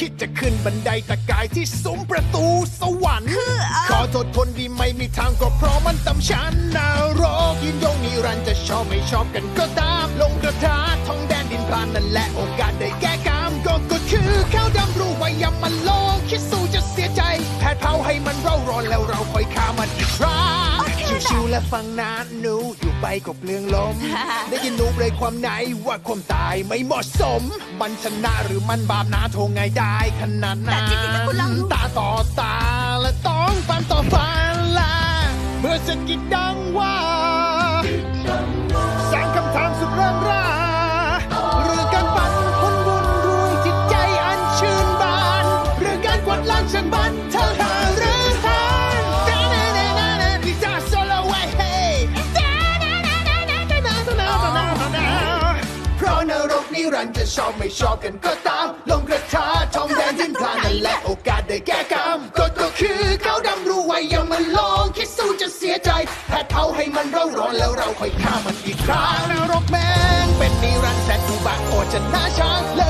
คิดจะขึ้นบันไดตะกายที่ซุ้มประตูสวรรค์ขอโทษคนที่ไม่มีทางก็เพราะมันตำฉันนรกยินยงนิรันดร์จะชอบไม่ชอบกันก็ตาม ลงกระทะทองแดนดินพลานนั่นแหละโอกาสได้แก้กรรมก็ก็คือข้าวดำรู้ไว้อย่ามันลงคิดสู้จะเสียใจ แผดเผาให้มันเร่าร้อนแล้ว และฟังนะหนูอยู่ไปก็เปลืองลม ได้ยินหนูเลยความไหนว่าความตายไม่เหมาะสม มันชนะหรือมันบาปนะโทงไงได้ขนาดนั้นแต่จริงๆถ้าคุณลองดูตาต่อตาและต้องฟันต่อฟันละเมื่อสะกิดดังว่าสร้างคำถามสุดเริ่มราหรือการปั่นคนวุ่นรวยจิตใจอันชื่นบาน หรือการกวาดล้างฉันบันเธอหา รกนิรันดร์จะชอบไม่ชอบกันก็ตาม ลงกระทะทองแดงทิ้งพลานนั่นแหละโอกาสได้แก้กรรมกฎก็คือเขาวดำรู้ไว้อย่ามันลองคิดสู้จะเสียใจแผดเผาให้มันเร่าร้อนแล้วเราค่อยฆ่ามันอีกครั้งนรกแม่งเป็นนิรันดร์แสนอุบาทโคตรจะน่าชังเลิก